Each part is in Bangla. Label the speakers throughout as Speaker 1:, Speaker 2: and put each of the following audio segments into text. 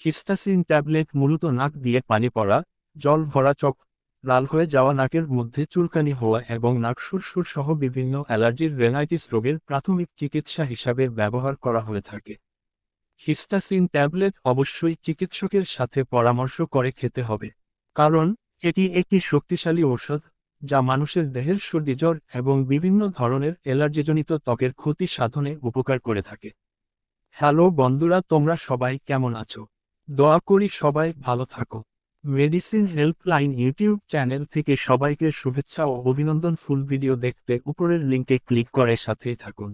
Speaker 1: হিস্টাসিন ট্যাবলেট মূলত নাক দিয়ে পানি পড়া, জল ভরা চোখ, লাল হয়ে যাওয়া নাকের মধ্যে চুলকানি হওয়া এবং নাক সুরসুর সহ বিভিন্ন অ্যালার্জির রেনাইটিস রোগের প্রাথমিক চিকিৎসা হিসাবে ব্যবহার করা হয়ে থাকে। হিস্টাসিন ট্যাবলেট অবশ্যই চিকিৎসকের সাথে পরামর্শ করে খেতে হবে, কারণ এটি একটি শক্তিশালী ঔষধ যা মানুষের দেহের সর্দি জ্বর এবং বিভিন্ন ধরনের অ্যালার্জিজনিত ত্বকের ক্ষতি সাধনে উপকার করে থাকে। হ্যালো বন্ধুরা, তোমরা সবাই কেমন আছো? দোয়া করি সবাই ভালো থাকো। মেডিসিন হেল্পলাইন ইউটিউব চ্যানেল থেকে সবাইকে শুভেচ্ছা ও অভিনন্দন। ফুল ভিডিও দেখতে উপরের লিঙ্কে ক্লিক করে সাথেই থাকুন।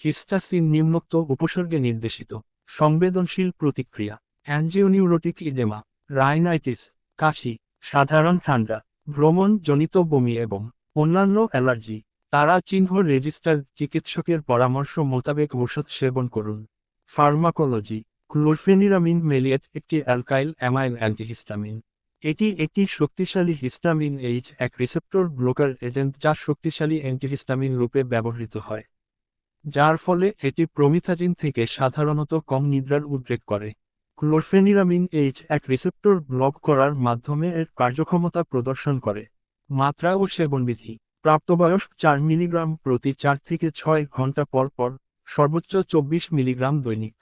Speaker 1: হিস্টাসিন নিম্নোক্ত উপসর্গে নির্দেশিত। সংবেদনশীল প্রতিক্রিয়া। অ্যাঞ্জিওনিউরোটিক ইডেমা রাইনাইটিস কাশি, সাধারণ ঠান্ডা ভ্রমণ জনিত বমি এবং অন্যান্য অ্যালার্জি। তারা চিহ্ন রেজিস্টার চিকিৎসকের পরামর্শ মোতাবেক ঔষধ সেবন করুন। ফার্মাকোলজি ক্লোরফেনিরামিন মেলিয়েট একটি অ্যালকাইল অ্যামাইল অ্যান্টিহিস্টামিন। এটি একটি শক্তিশালী হিস্টামিন এইচ এক রিসেপ্টর ব্লকার এজেন্ট যা শক্তিশালী অ্যান্টিহিস্টামিন রূপে ব্যবহৃত হয়। যার ফলে এটি প্রমিথাজিন থেকে সাধারণত কম নিদ্রার উদ্রেক করে। ক্লোরফেনিরামিন এইচ এক রিসেপ্টর ব্লক করার মাধ্যমে এর কার্যক্ষমতা প্রদর্শন করে। মাত্রা ও সেবনবিধি। প্রাপ্তবয়স্ক চার মিলিগ্রাম প্রতি চার থেকে ছয় ঘণ্টা পর পর সর্বোচ্চ চব্বিশ মিলিগ্রাম দৈনিক।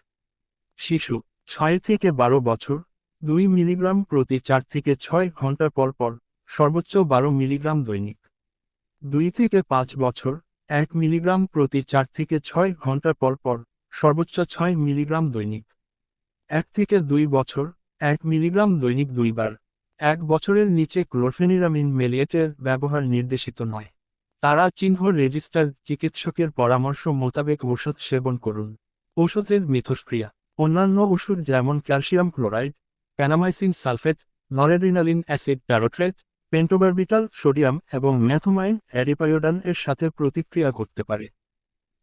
Speaker 1: শিশু, ছয় থেকে বারো বছর, দুই মিলিগ্রাম প্রতি চার থেকে ছয় ঘণ্টা পর পর, সর্বোচ্চ বারো মিলিগ্রাম দৈনিক। দুই থেকে পাঁচ বছর, এক মিলিগ্রাম প্রতি চার থেকে ছয় ঘণ্টা পর পর, সর্বোচ্চ ছয় মিলিগ্রাম দৈনিক। এক থেকে দুই বছর, এক মিলিগ্রাম দৈনিক দুইবার। এক বছরের নিচে ক্লোরফেনিরামিন মেলিয়েটের ব্যবহার নির্দেশিত নয়। তারা চিহ্ন রেজিস্টার চিকিৎসকের পরামর্শ মোতাবেক ঔষধ সেবন করুন। ঔষধের মিথস্ক্রিয়া। অন্যান্য ওষুধ যেমন ক্যালসিয়াম ক্লোরাইড প্যানামাইসিন সালফেট, নরেড্রিনালিন অ্যাসিড প্যারোট্রেট পেন্টোবারবিটাল সোডিয়াম এবং ম্যাথোমাইন অ্যারিপায়োডান এর সাথে প্রতিক্রিয়া করতে পারে।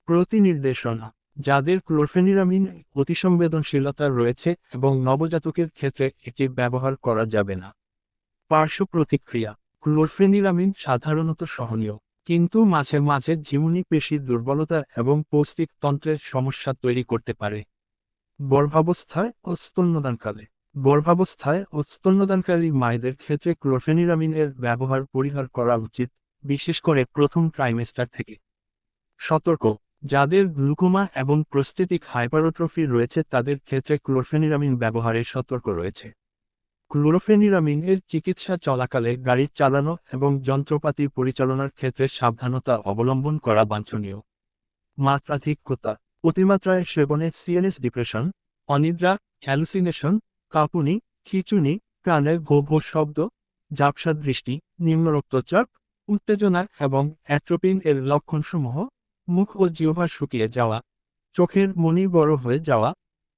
Speaker 1: প্রতিনির্দেশনা, যাদের ক্লোরফেনিরামিন অতিসংবেদনশীলতা রয়েছে এবং নবজাতকের ক্ষেত্রে এটি ব্যবহার করা যাবে না। পার্শ্ব প্রতিক্রিয়া, ক্লোরফেনিরামিন সাধারণত সহনীয়, কিন্তু মাঝে মাঝে ঝিমুনি পেশি দুর্বলতা এবং পৌষ্টিক তন্ত্রের সমস্যা তৈরি করতে পারে। গর্ভাবস্থায় ও স্তন্যদানকালে। গর্ভাবস্থায় ও স্তন্যদানকারী মায়েদের ক্ষেত্রে ক্লোরফেনিরামিনের ব্যবহার পরিহার করা উচিত, বিশেষ করে প্রথম ট্রাইমেস্টার থেকে। সতর্ক, যাদের গ্লুকোমা এবং প্রস্থেটিক হাইপারোট্রফি রয়েছে, তাদের ক্ষেত্রে ক্লোরফেনিরামিন ব্যবহারে সতর্ক রয়েছে। ক্লোরোফেনিরামিন এর চিকিৎসা চলাকালে গাড়ি চালানো এবং যন্ত্রপাতি পরিচালনার ক্ষেত্রে সাবধানতা অবলম্বন করা বাঞ্ছনীয়। মাত্রাধিক্যতা অতিমাত্রায় সেবনে সিএনএস ডিপ্রেশন, অনিদ্রা, হ্যালুসিনেশন, কাঁপুনি, খিচুনি ভো ভো শব্দ, ঝাপসা দৃষ্টি, নিম্ন রক্তচাপ, উত্তেজনা এবং অ্যাট্রোপিন এর লক্ষণসমূহ মুখ ও জিহ্বা শুকিয়ে যাওয়া, চোখের মনি বড় হয়ে যাওয়া,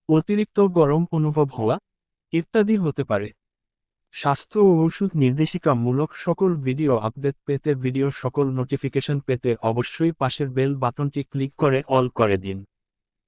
Speaker 1: অতিরিক্ত গরম অনুভব হওয়া ইত্যাদি হতে পারে। স্বাস্থ্য ও ওষুধ নির্দেশিকামূলক সকল ভিডিও আপডেট পেতে ভিডিও সকল নোটিফিকেশন পেতে অবশ্যই পাশের বেল বাটনটি ক্লিক করে অল করে দিন।